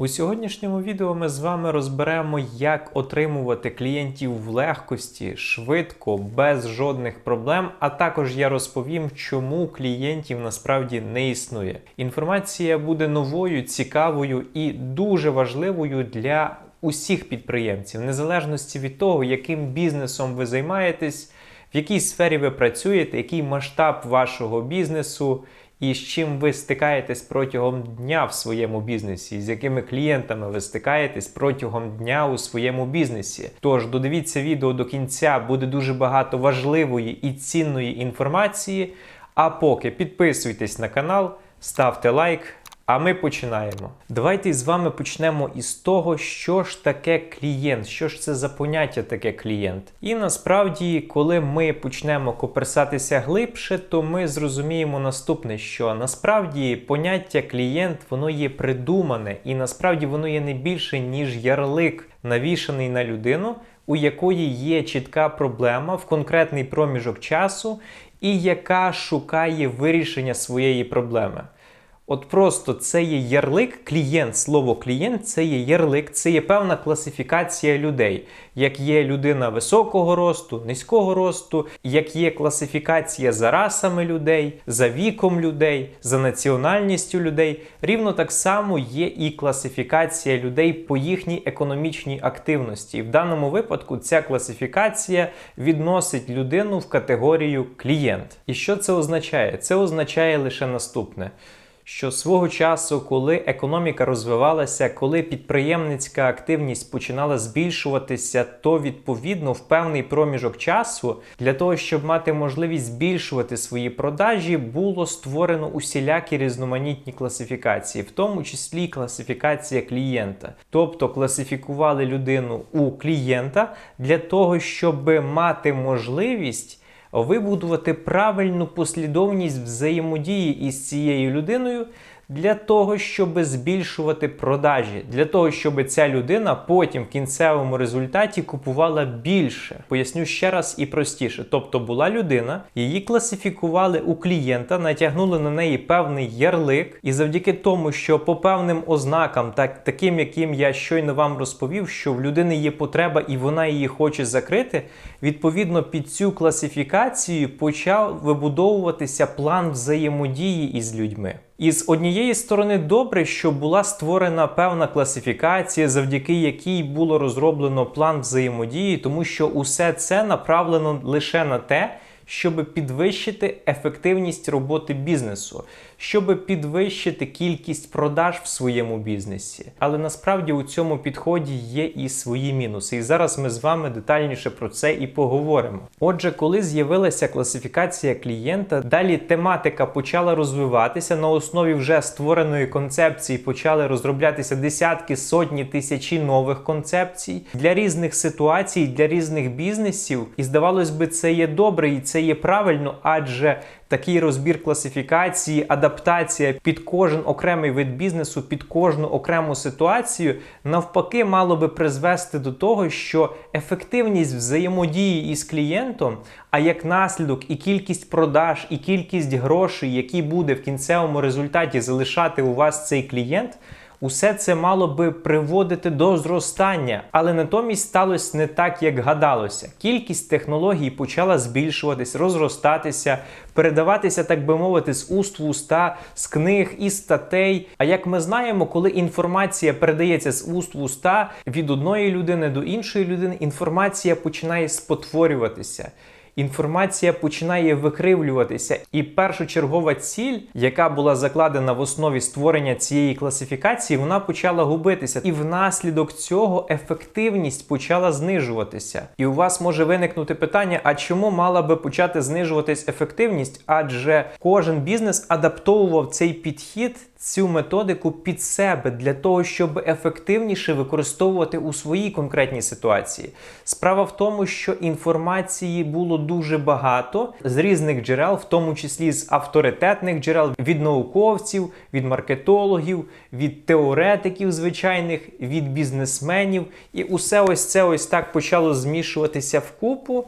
У сьогоднішньому відео ми з вами розберемо, як отримувати клієнтів в легкості, швидко, без жодних проблем. А також я розповім, чому клієнтів насправді не існує. Інформація буде новою, цікавою і дуже важливою для усіх підприємців, незалежності від того, яким бізнесом ви займаєтесь, в якій сфері ви працюєте, який масштаб вашого бізнесу. І з чим ви стикаєтесь протягом дня в своєму бізнесі, з якими клієнтами ви стикаєтесь протягом дня у своєму бізнесі. Тож додивіться відео до кінця, буде дуже багато важливої і цінної інформації. А поки підписуйтесь на канал, ставте лайк. А ми починаємо. Давайте з вами почнемо із того, що ж таке клієнт, що ж це за поняття таке клієнт. І насправді, коли ми почнемо коперсатися глибше, то ми зрозуміємо наступне, що насправді поняття клієнт воно є придумане, і насправді воно є не більше, ніж ярлик, навішаний на людину, у якої є чітка проблема в конкретний проміжок часу, і яка шукає вирішення своєї проблеми. От просто це є ярлик, клієнт, слово клієнт це є ярлик, це є певна класифікація людей. Як є людина високого росту, низького росту, як є класифікація за расами людей, за віком людей, за національністю людей. Рівно так само є і класифікація людей по їхній економічній активності. І в даному випадку ця класифікація відносить людину в категорію клієнт. І що це означає? Це означає лише наступне що свого часу, коли економіка розвивалася, коли підприємницька активність починала збільшуватися, то відповідно в певний проміжок часу для того, щоб мати можливість збільшувати свої продажі, було створено усілякі різноманітні класифікації, в тому числі класифікація клієнта. Тобто класифікували людину у клієнта для того, щоб мати можливість вибудувати правильну послідовність взаємодії із цією людиною для того, щоб збільшувати продажі, для того, щоб ця людина потім в кінцевому результаті купувала більше. Поясню ще раз і простіше. Тобто була людина, її класифікували у клієнта, натягнули на неї певний ярлик, і завдяки тому, що по певним ознакам, так таким, яким я щойно вам розповів, що в людини є потреба і вона її хоче закрити. Відповідно, під цю класифікацію почав вибудовуватися план взаємодії із людьми. І з однієї сторони, добре, що була створена певна класифікація, завдяки якій було розроблено план взаємодії, тому що усе це направлено лише на те, щоб підвищити ефективність роботи бізнесу, щоб підвищити кількість продаж в своєму бізнесі. Але насправді у цьому підході є і свої мінуси. І зараз ми з вами детальніше про це і поговоримо. Отже, коли з'явилася класифікація клієнта, далі тематика почала розвиватися на основі вже створеної концепції, почали розроблятися десятки, сотні тисячі нових концепцій для різних ситуацій, для різних бізнесів. І здавалось би, це є добре і це є правильно, адже такий розбір класифікації, адаптація під кожен окремий вид бізнесу, під кожну окрему ситуацію, навпаки, мало би призвести до того, що ефективність взаємодії із клієнтом, а як наслідок, і кількість продаж, і кількість грошей, які буде в кінцевому результаті залишати у вас цей клієнт. Усе це мало би приводити до зростання, але натомість сталося не так, як гадалося. Кількість технологій почала збільшуватись, розростатися, передаватися, так би мовити, з уст в уста, з книг і статей. А як ми знаємо, коли інформація передається з уст в уста від одної людини до іншої людини, інформація починає спотворюватися інформація починає викривлюватися, і першочергова ціль, яка була закладена в основі створення цієї класифікації, вона почала губитися, і внаслідок цього ефективність почала знижуватися. І у вас може виникнути питання: а чому мала би почати знижуватись ефективність? Адже кожен бізнес адаптовував цей підхід цю методику під себе для того, щоб ефективніше використовувати у своїй конкретній ситуації. Справа в тому, що інформації було дуже багато з різних джерел, в тому числі з авторитетних джерел, від науковців, від маркетологів, від теоретиків звичайних, від бізнесменів. І усе ось це ось так почало змішуватися в купу.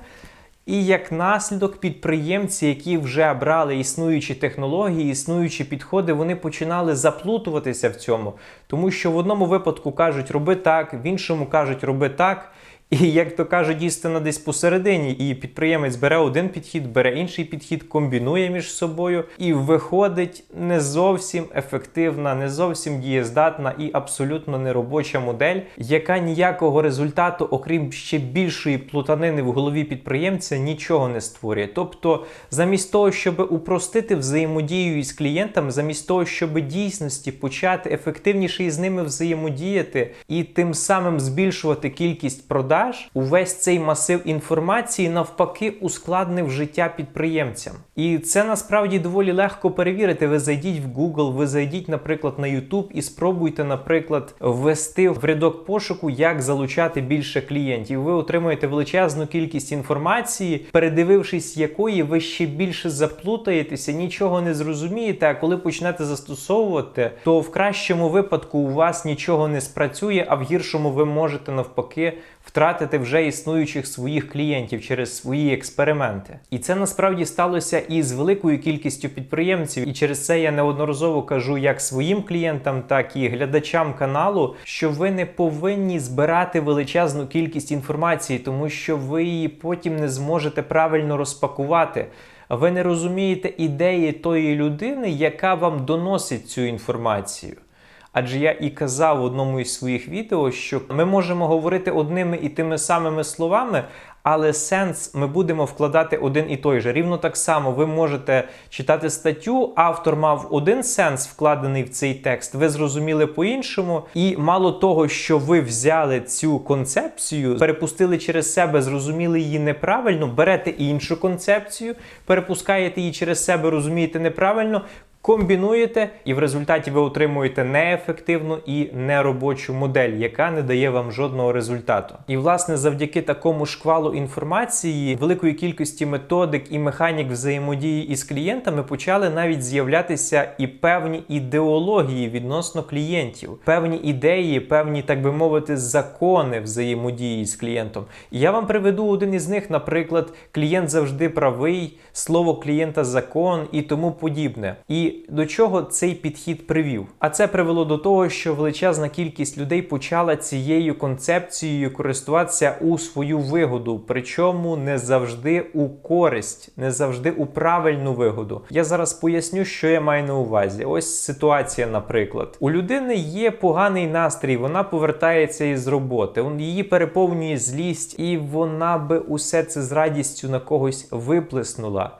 І як наслідок підприємці, які вже брали існуючі технології, існуючі підходи, вони починали заплутуватися в цьому, тому що в одному випадку кажуть роби так, в іншому кажуть роби так. І як то кажуть, істина десь посередині, і підприємець бере один підхід, бере інший підхід, комбінує між собою, і виходить не зовсім ефективна, не зовсім дієздатна і абсолютно неробоча модель, яка ніякого результату, окрім ще більшої плутанини в голові підприємця, нічого не створює. Тобто, замість того, щоб упростити взаємодію із клієнтами, замість того, щоб дійсності почати ефективніше із ними взаємодіяти і тим самим збільшувати кількість продаж продаж, увесь цей масив інформації навпаки ускладнив життя підприємцям. І це насправді доволі легко перевірити. Ви зайдіть в Google, ви зайдіть, наприклад, на YouTube і спробуйте, наприклад, ввести в рядок пошуку, як залучати більше клієнтів. Ви отримуєте величезну кількість інформації, передивившись якої ви ще більше заплутаєтеся, нічого не зрозумієте. А коли почнете застосовувати, то в кращому випадку у вас нічого не спрацює, а в гіршому ви можете навпаки втратити вже існуючих своїх клієнтів через свої експерименти. І це насправді сталося і з великою кількістю підприємців. І через це я неодноразово кажу як своїм клієнтам, так і глядачам каналу, що ви не повинні збирати величезну кількість інформації, тому що ви її потім не зможете правильно розпакувати. Ви не розумієте ідеї тої людини, яка вам доносить цю інформацію. Адже я і казав в одному із своїх відео, що ми можемо говорити одними і тими самими словами, але сенс ми будемо вкладати один і той же. Рівно так само ви можете читати статтю, автор мав один сенс вкладений в цей текст, ви зрозуміли по-іншому. І мало того, що ви взяли цю концепцію, перепустили через себе, зрозуміли її неправильно, берете іншу концепцію, перепускаєте її через себе, розумієте неправильно. Комбінуєте, і в результаті ви отримуєте неефективну і неробочу модель, яка не дає вам жодного результату. І власне завдяки такому шквалу інформації, великої кількості методик і механік взаємодії із клієнтами почали навіть з'являтися і певні ідеології відносно клієнтів, певні ідеї, певні, так би мовити, закони взаємодії з клієнтом. І я вам приведу один із них, наприклад, клієнт завжди правий, слово клієнта закон і тому подібне. І до чого цей підхід привів? А це привело до того, що величезна кількість людей почала цією концепцією користуватися у свою вигоду, причому не завжди у користь, не завжди у правильну вигоду. Я зараз поясню, що я маю на увазі. Ось ситуація, наприклад, у людини є поганий настрій, вона повертається із роботи, її переповнює злість, і вона би усе це з радістю на когось виплеснула.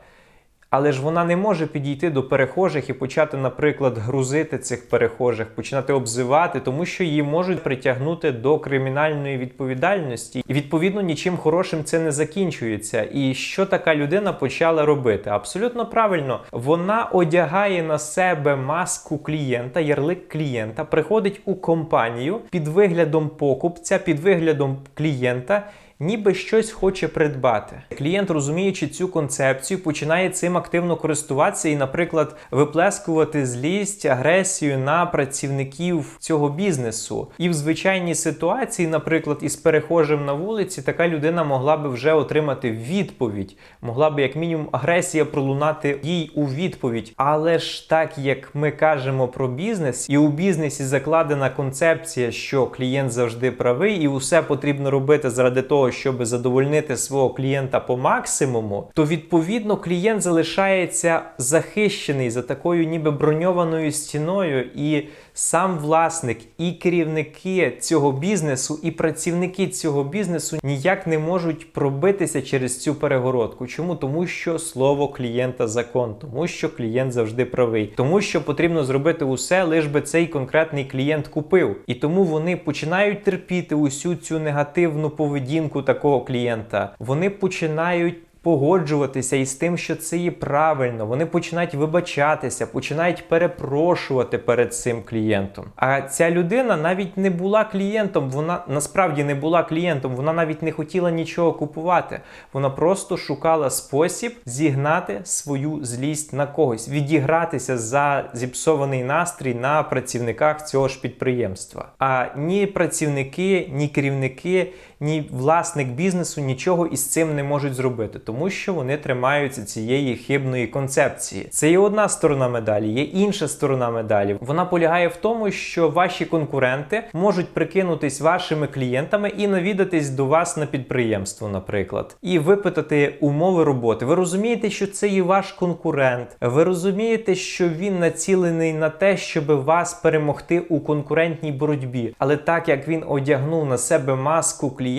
Але ж вона не може підійти до перехожих і почати, наприклад, грузити цих перехожих, починати обзивати, тому що її можуть притягнути до кримінальної відповідальності, і відповідно нічим хорошим це не закінчується. І що така людина почала робити? Абсолютно правильно, вона одягає на себе маску клієнта, ярлик клієнта, приходить у компанію під виглядом покупця, під виглядом клієнта ніби щось хоче придбати. Клієнт, розуміючи цю концепцію, починає цим активно користуватися і, наприклад, виплескувати злість, агресію на працівників цього бізнесу. І в звичайній ситуації, наприклад, із перехожим на вулиці, така людина могла би вже отримати відповідь, могла би, як мінімум, агресія пролунати їй у відповідь. Але ж так як ми кажемо про бізнес, і у бізнесі закладена концепція, що клієнт завжди правий, і усе потрібно робити заради того щоб задовольнити свого клієнта по максимуму, то відповідно клієнт залишається захищений за такою ніби броньованою стіною і сам власник і керівники цього бізнесу, і працівники цього бізнесу ніяк не можуть пробитися через цю перегородку. Чому? Тому що слово клієнта закон, тому що клієнт завжди правий, тому що потрібно зробити усе, лиш би цей конкретний клієнт купив. І тому вони починають терпіти усю цю негативну поведінку такого клієнта. Вони починають погоджуватися із тим, що це є правильно. Вони починають вибачатися, починають перепрошувати перед цим клієнтом. А ця людина навіть не була клієнтом, вона насправді не була клієнтом, вона навіть не хотіла нічого купувати. Вона просто шукала спосіб зігнати свою злість на когось, відігратися за зіпсований настрій на працівниках цього ж підприємства. А ні працівники, ні керівники, ні власник бізнесу нічого із цим не можуть зробити тому що вони тримаються цієї хибної концепції. Це є одна сторона медалі, є інша сторона медалі. Вона полягає в тому, що ваші конкуренти можуть прикинутись вашими клієнтами і навідатись до вас на підприємство, наприклад, і випитати умови роботи. Ви розумієте, що це є ваш конкурент. Ви розумієте, що він націлений на те, щоб вас перемогти у конкурентній боротьбі. Але так як він одягнув на себе маску клієнта,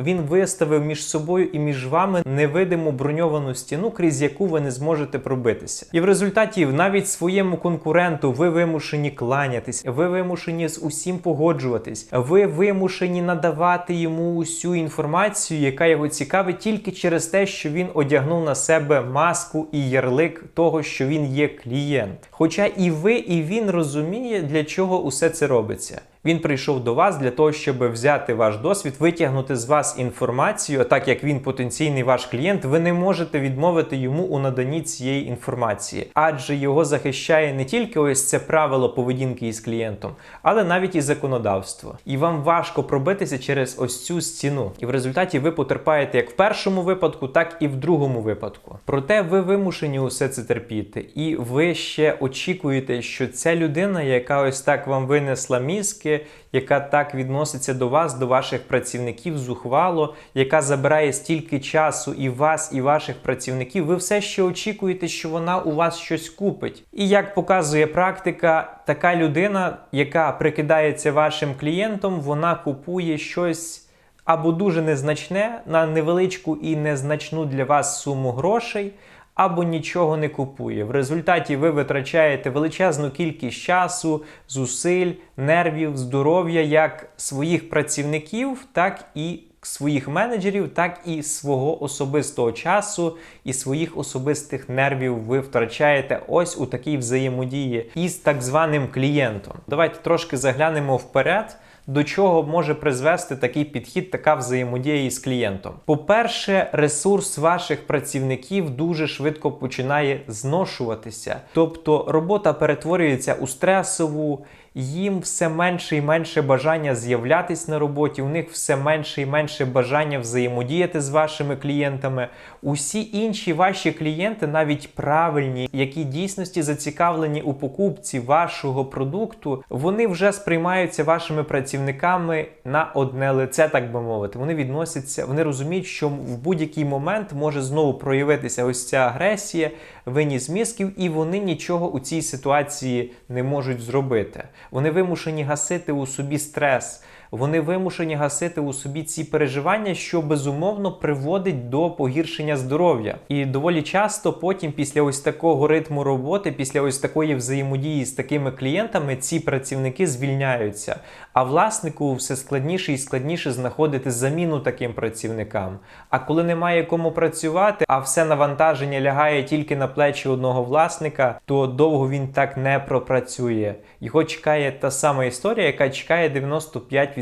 він виставив між собою і між вами невидиму броньовану стіну, крізь яку ви не зможете пробитися. І в результаті навіть своєму конкуренту ви вимушені кланятись, ви вимушені з усім погоджуватись, ви вимушені надавати йому усю інформацію, яка його цікавить, тільки через те, що він одягнув на себе маску і ярлик того, що він є клієнт. Хоча і ви, і він розуміє, для чого усе це робиться. Він прийшов до вас для того, щоб взяти ваш досвід, витягнути з вас інформацію. Так як він потенційний ваш клієнт, ви не можете відмовити йому у наданні цієї інформації, адже його захищає не тільки ось це правило поведінки із клієнтом, але навіть і законодавство. І вам важко пробитися через ось цю стіну. І в результаті ви потерпаєте як в першому випадку, так і в другому випадку. Проте ви вимушені усе це терпіти, і ви ще очікуєте, що ця людина, яка ось так вам винесла мізки яка так відноситься до вас, до ваших працівників зухвало, яка забирає стільки часу і вас, і ваших працівників, ви все ще очікуєте, що вона у вас щось купить. І як показує практика, така людина, яка прикидається вашим клієнтом, вона купує щось. Або дуже незначне на невеличку і незначну для вас суму грошей, або нічого не купує. В результаті ви витрачаєте величезну кількість часу, зусиль, нервів, здоров'я як своїх працівників, так і своїх менеджерів, так і свого особистого часу і своїх особистих нервів ви втрачаєте ось у такій взаємодії із так званим клієнтом. Давайте трошки заглянемо вперед до чого може призвести такий підхід, така взаємодія із клієнтом. По-перше, ресурс ваших працівників дуже швидко починає зношуватися, тобто робота перетворюється у стресову. Їм все менше і менше бажання з'являтись на роботі, у них все менше і менше бажання взаємодіяти з вашими клієнтами. Усі інші ваші клієнти, навіть правильні, які дійсності зацікавлені у покупці вашого продукту, вони вже сприймаються вашими працівниками на одне лице, так би мовити. Вони відносяться, вони розуміють, що в будь-який момент може знову проявитися ось ця агресія, виніс мізків, і вони нічого у цій ситуації не можуть зробити. Вони вимушені гасити у собі стрес, вони вимушені гасити у собі ці переживання, що безумовно приводить до погіршення здоров'я. І доволі часто потім, після ось такого ритму роботи, після ось такої взаємодії з такими клієнтами, ці працівники звільняються. А власнику все складніше і складніше знаходити заміну таким працівникам. А коли немає кому працювати, а все навантаження лягає тільки на плечі одного власника, то довго він так не пропрацює. Його чекає та сама історія, яка чекає 95%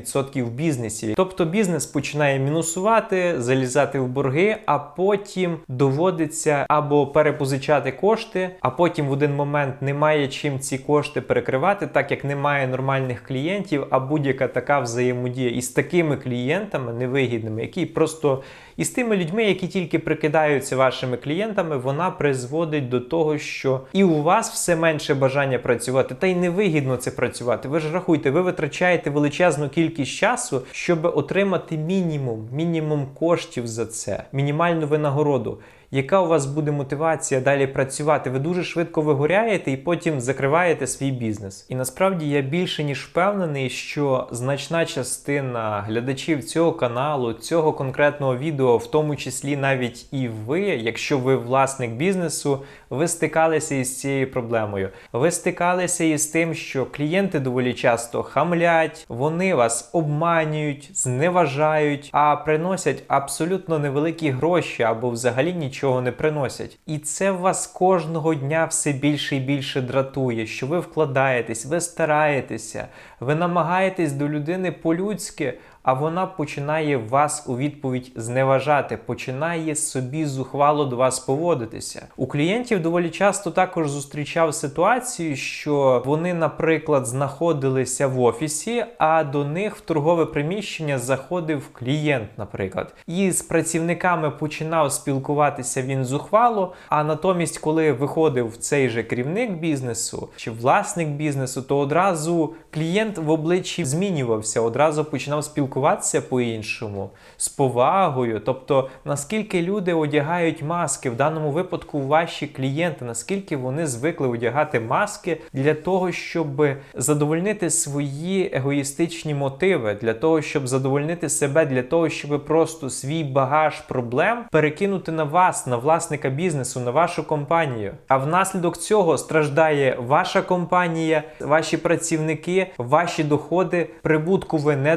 бізнесів. Тобто бізнес починає мінусувати, залізати в борги, а потім доводиться або перепозичати кошти, а потім в один момент немає чим ці кошти перекривати, так як немає нормальних клієнтів, а будь-яка така взаємодія із такими клієнтами невигідними, які просто і з тими людьми, які тільки прикидаються вашими клієнтами, вона призводить до того, що і у вас все менше бажання працювати, та й невигідно це працювати. Ви ж рахуйте, ви витрачаєте величезну кількість часу, щоб отримати мінімум, мінімум коштів за це, мінімальну винагороду яка у вас буде мотивація далі працювати? Ви дуже швидко вигоряєте і потім закриваєте свій бізнес. І насправді я більше ніж впевнений, що значна частина глядачів цього каналу, цього конкретного відео, в тому числі навіть і ви, якщо ви власник бізнесу, ви стикалися із цією проблемою. Ви стикалися із тим, що клієнти доволі часто хамлять, вони вас обманюють, зневажають, а приносять абсолютно невеликі гроші або взагалі нічого нічого не приносять. І це вас кожного дня все більше і більше дратує, що ви вкладаєтесь, ви стараєтеся, ви намагаєтесь до людини по-людськи, а вона починає вас у відповідь зневажати, починає собі зухвало до вас поводитися. У клієнтів доволі часто також зустрічав ситуацію, що вони, наприклад, знаходилися в офісі, а до них в торгове приміщення заходив клієнт, наприклад, і з працівниками починав спілкуватися він зухвало. А натомість, коли виходив цей же керівник бізнесу чи власник бізнесу, то одразу клієнт в обличчі змінювався, одразу починав спілкуватися по-іншому, з повагою. Тобто, наскільки люди одягають маски, в даному випадку ваші клієнти, наскільки вони звикли одягати маски для того, щоб задовольнити свої егоїстичні мотиви, для того, щоб задовольнити себе, для того, щоб просто свій багаж проблем перекинути на вас, на власника бізнесу, на вашу компанію. А внаслідок цього страждає ваша компанія, ваші працівники, ваші доходи, прибутку ви не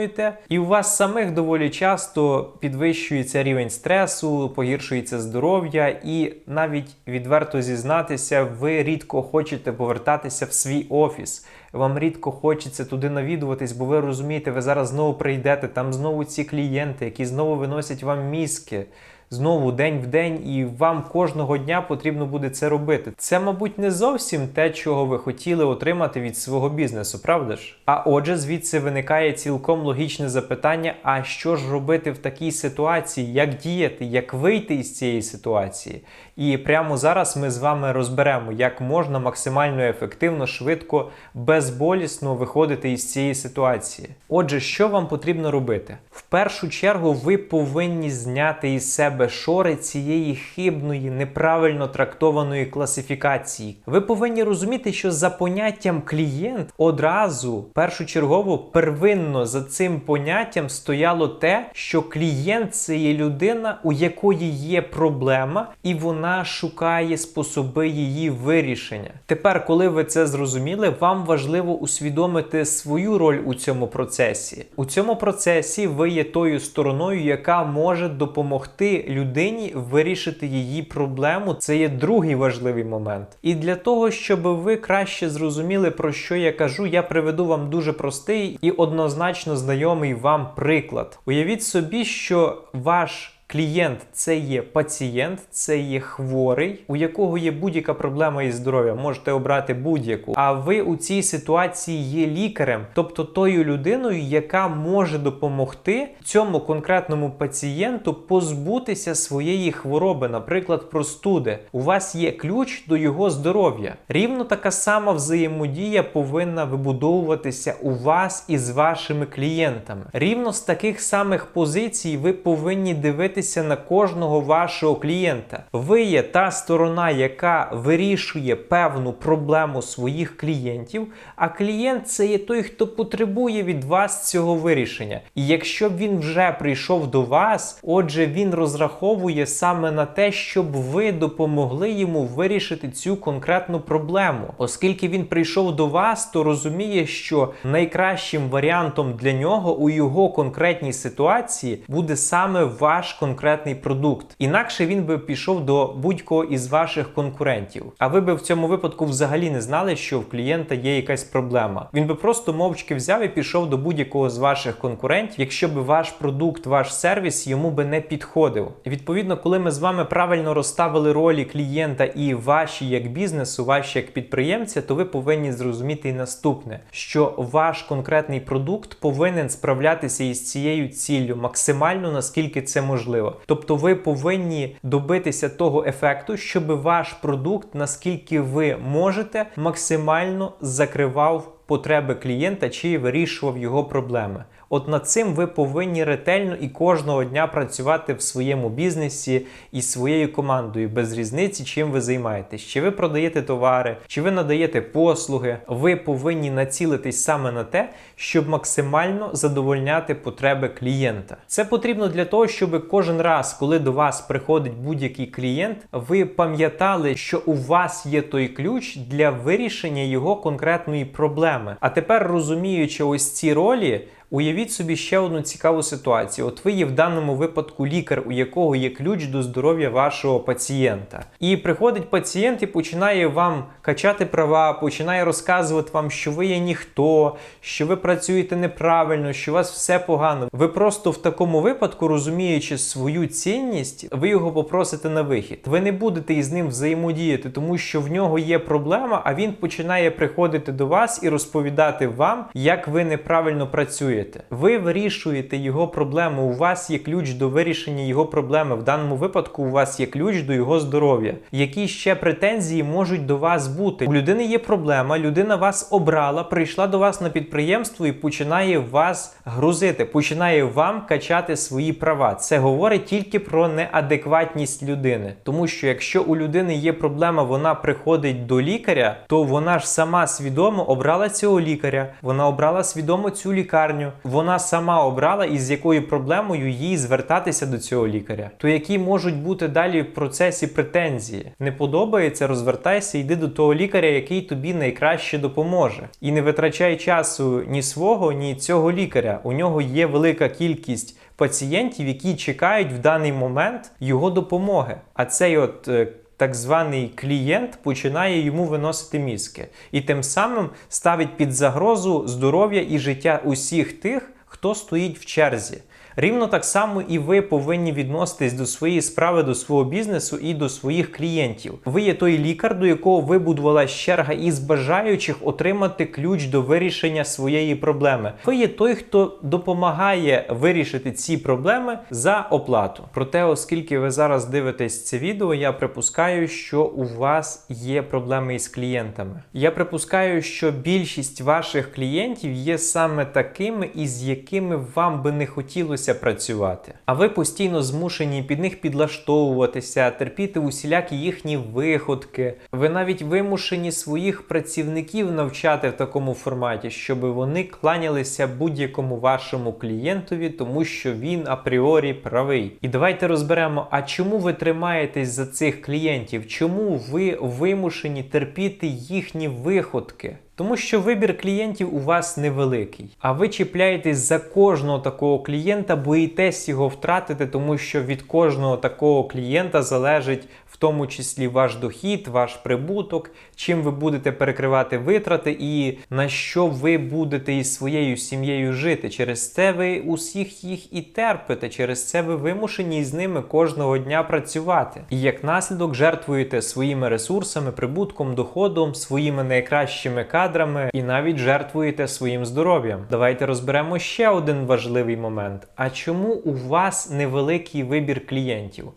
доотримуєте, і у вас самих доволі часто підвищується рівень стресу, погіршується здоров'я, і навіть відверто зізнатися, ви рідко хочете повертатися в свій офіс. Вам рідко хочеться туди навідуватись, бо ви розумієте, ви зараз знову прийдете, там знову ці клієнти, які знову виносять вам мізки. Знову день в день, і вам кожного дня потрібно буде це робити. Це, мабуть, не зовсім те, чого ви хотіли отримати від свого бізнесу, правда ж? А отже, звідси виникає цілком логічне запитання: а що ж робити в такій ситуації, як діяти, як вийти із цієї ситуації? І прямо зараз ми з вами розберемо, як можна максимально ефективно, швидко, безболісно виходити із цієї ситуації. Отже, що вам потрібно робити? В першу чергу ви повинні зняти із себе шори цієї хибної, неправильно трактованої класифікації. Ви повинні розуміти, що за поняттям клієнт одразу першочергово первинно за цим поняттям стояло те, що клієнт це є людина, у якої є проблема, і вона шукає способи її вирішення. Тепер, коли ви це зрозуміли, вам важливо усвідомити свою роль у цьому процесі. У цьому процесі ви є тою стороною, яка може допомогти людині вирішити її проблему. Це є другий важливий момент. І для того, щоб ви краще зрозуміли, про що я кажу, я приведу вам дуже простий і однозначно знайомий вам приклад. Уявіть собі, що ваш Клієнт це є пацієнт, це є хворий, у якого є будь-яка проблема із здоров'ям. Можете обрати будь-яку. А ви у цій ситуації є лікарем, тобто тою людиною, яка може допомогти цьому конкретному пацієнту позбутися своєї хвороби, наприклад, простуди. У вас є ключ до його здоров'я. Рівно така сама взаємодія повинна вибудовуватися у вас із вашими клієнтами. Рівно з таких самих позицій ви повинні дивитися дивитися на кожного вашого клієнта. Ви є та сторона, яка вирішує певну проблему своїх клієнтів, а клієнт це є той, хто потребує від вас цього вирішення. І якщо він вже прийшов до вас, отже, він розраховує саме на те, щоб ви допомогли йому вирішити цю конкретну проблему. Оскільки він прийшов до вас, то розуміє, що найкращим варіантом для нього у його конкретній ситуації буде саме ваш конкретний конкретний продукт. Інакше він би пішов до будь-кого із ваших конкурентів. А ви би в цьому випадку взагалі не знали, що в клієнта є якась проблема. Він би просто мовчки взяв і пішов до будь-якого з ваших конкурентів, якщо б ваш продукт, ваш сервіс йому би не підходив. Відповідно, коли ми з вами правильно розставили ролі клієнта і ваші як бізнесу, ваші як підприємця, то ви повинні зрозуміти наступне, що ваш конкретний продукт повинен справлятися із цією ціллю максимально наскільки це можливо можливо. Тобто ви повинні добитися того ефекту, щоб ваш продукт, наскільки ви можете, максимально закривав потреби клієнта чи вирішував його проблеми. От над цим ви повинні ретельно і кожного дня працювати в своєму бізнесі і своєю командою без різниці, чим ви займаєтесь. Чи ви продаєте товари, чи ви надаєте послуги. Ви повинні націлитись саме на те, щоб максимально задовольняти потреби клієнта. Це потрібно для того, щоб кожен раз, коли до вас приходить будь-який клієнт, ви пам'ятали, що у вас є той ключ для вирішення його конкретної проблеми. А тепер розуміючи ось ці ролі Уявіть собі ще одну цікаву ситуацію. От ви є в даному випадку лікар, у якого є ключ до здоров'я вашого пацієнта. І приходить пацієнт і починає вам качати права, починає розказувати вам, що ви є ніхто, що ви працюєте неправильно, що у вас все погано. Ви просто в такому випадку, розуміючи свою цінність, ви його попросите на вихід. Ви не будете із ним взаємодіяти, тому що в нього є проблема, а він починає приходити до вас і розповідати вам, як ви неправильно працюєте. Ви вирішуєте його проблему. У вас є ключ до вирішення його проблеми. В даному випадку у вас є ключ до його здоров'я. Які ще претензії можуть до вас бути? У людини є проблема, людина вас обрала, прийшла до вас на підприємство і починає вас грузити, починає вам качати свої права. Це говорить тільки про неадекватність людини. Тому що якщо у людини є проблема, вона приходить до лікаря, то вона ж сама свідомо обрала цього лікаря, вона обрала свідомо цю лікарню, вона сама обрала із якою проблемою їй звертатися до цього лікаря. То які можуть бути далі в процесі претензії? Не подобається, розвертайся, йди до того лікаря, який тобі найкраще допоможе. І не витрачай часу ні свого, ні цього лікаря. У нього є велика кількість пацієнтів, які чекають в даний момент його допомоги. А цей от е, так званий клієнт починає йому виносити мізки і тим самим ставить під загрозу здоров'я і життя усіх тих, хто стоїть в черзі. Рівно так само і ви повинні відноситись до своєї справи, до свого бізнесу і до своїх клієнтів. Ви є той лікар, до якого вибудувалась черга із бажаючих отримати ключ до вирішення своєї проблеми. Ви є той, хто допомагає вирішити ці проблеми за оплату. Проте, оскільки ви зараз дивитесь це відео, я припускаю, що у вас є проблеми із клієнтами. Я припускаю, що більшість ваших клієнтів є саме такими, із якими вам би не хотілося працювати. А ви постійно змушені під них підлаштовуватися, терпіти усілякі їхні виходки. Ви навіть вимушені своїх працівників навчати в такому форматі, щоб вони кланялися будь-якому вашому клієнтові, тому що він апріорі правий. І давайте розберемо, а чому ви тримаєтесь за цих клієнтів? Чому ви вимушені терпіти їхні виходки? Тому що вибір клієнтів у вас невеликий, а ви чіпляєтесь за кожного такого клієнта, боїтесь його втратити, тому що від кожного такого клієнта залежить тому числі ваш дохід, ваш прибуток, чим ви будете перекривати витрати і на що ви будете із своєю сім'єю жити. Через це ви усіх їх і терпите, через це ви вимушені з ними кожного дня працювати. І як наслідок жертвуєте своїми ресурсами, прибутком, доходом, своїми найкращими кадрами і навіть жертвуєте своїм здоров'ям. Давайте розберемо ще один важливий момент. А чому у вас невеликий вибір клієнтів?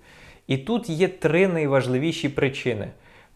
І тут є три найважливіші причини.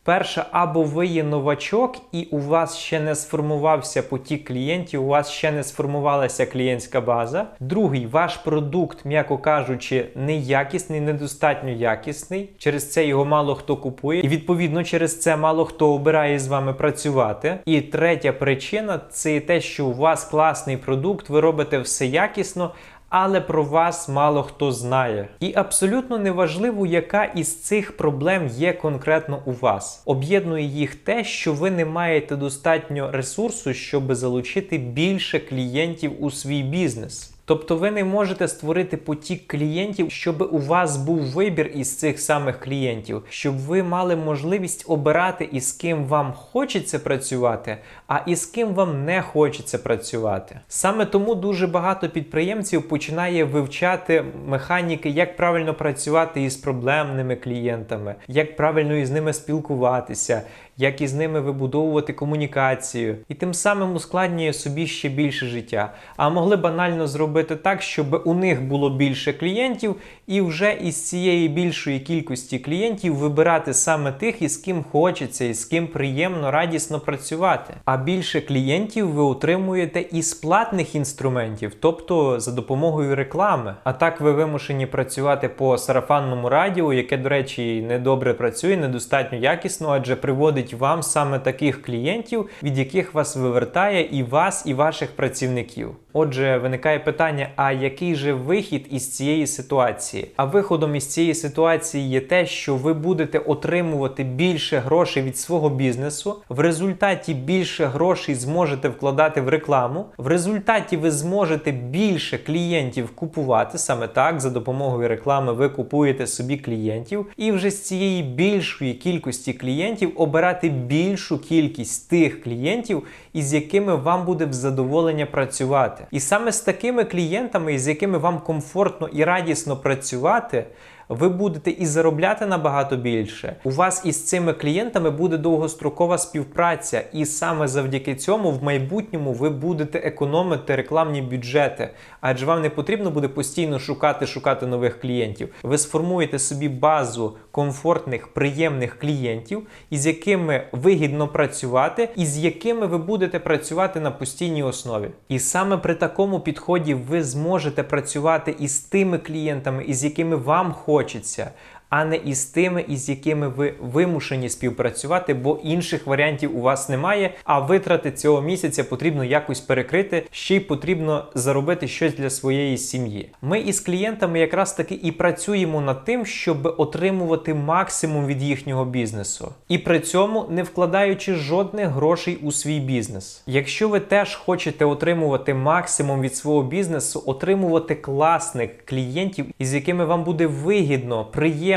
Перша, або ви є новачок, і у вас ще не сформувався потік клієнтів, у вас ще не сформувалася клієнтська база. Другий, ваш продукт, м'яко кажучи, неякісний, недостатньо якісний. Через це його мало хто купує, і відповідно через це мало хто обирає з вами працювати. І третя причина це те, що у вас класний продукт, ви робите все якісно але про вас мало хто знає. І абсолютно неважливо, яка із цих проблем є конкретно у вас. Об'єднує їх те, що ви не маєте достатньо ресурсу, щоб залучити більше клієнтів у свій бізнес. Тобто ви не можете створити потік клієнтів, щоб у вас був вибір із цих самих клієнтів, щоб ви мали можливість обирати із ким вам хочеться працювати, а із ким вам не хочеться працювати. Саме тому дуже багато підприємців починає вивчати механіки, як правильно працювати із проблемними клієнтами, як правильно із ними спілкуватися. Як із ними вибудовувати комунікацію, і тим самим ускладнює собі ще більше життя. А могли банально зробити так, щоб у них було більше клієнтів, і вже із цієї більшої кількості клієнтів вибирати саме тих, із ким хочеться, і з ким приємно, радісно працювати. А більше клієнтів ви отримуєте із платних інструментів, тобто за допомогою реклами. А так ви вимушені працювати по сарафанному радіо, яке, до речі, недобре працює, недостатньо якісно, адже приводить вам саме таких клієнтів, від яких вас вивертає і вас, і ваших працівників. Отже, виникає питання: а який же вихід із цієї ситуації? А виходом із цієї ситуації є те, що ви будете отримувати більше грошей від свого бізнесу. В результаті більше грошей зможете вкладати в рекламу. В результаті ви зможете більше клієнтів купувати саме так. За допомогою реклами ви купуєте собі клієнтів, і вже з цієї більшої кількості клієнтів обирати більшу кількість тих клієнтів, із якими вам буде в задоволення працювати. І саме з такими клієнтами, з якими вам комфортно і радісно працювати. Ви будете і заробляти набагато більше. У вас із цими клієнтами буде довгострокова співпраця, і саме завдяки цьому в майбутньому ви будете економити рекламні бюджети, адже вам не потрібно буде постійно шукати шукати нових клієнтів. Ви сформуєте собі базу комфортних, приємних клієнтів, із якими вигідно працювати, і з якими ви будете працювати на постійній основі. І саме при такому підході ви зможете працювати із тими клієнтами, із якими вам хочеться хочеться. А не із тими, із якими ви вимушені співпрацювати, бо інших варіантів у вас немає. А витрати цього місяця потрібно якось перекрити, ще й потрібно заробити щось для своєї сім'ї. Ми із клієнтами якраз таки і працюємо над тим, щоб отримувати максимум від їхнього бізнесу, і при цьому не вкладаючи жодних грошей у свій бізнес. Якщо ви теж хочете отримувати максимум від свого бізнесу, отримувати класних клієнтів, із якими вам буде вигідно,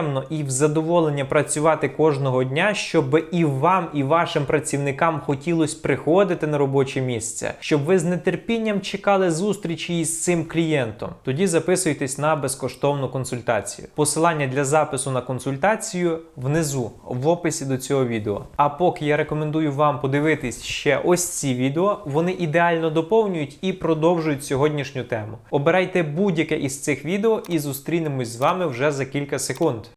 приємно і в задоволення працювати кожного дня, щоб і вам, і вашим працівникам хотілося приходити на робоче місце, щоб ви з нетерпінням чекали зустрічі із цим клієнтом. Тоді записуйтесь на безкоштовну консультацію. Посилання для запису на консультацію внизу в описі до цього відео. А поки я рекомендую вам подивитись ще ось ці відео, вони ідеально доповнюють і продовжують сьогоднішню тему. Обирайте будь-яке із цих відео і зустрінемось з вами вже за кілька секунд.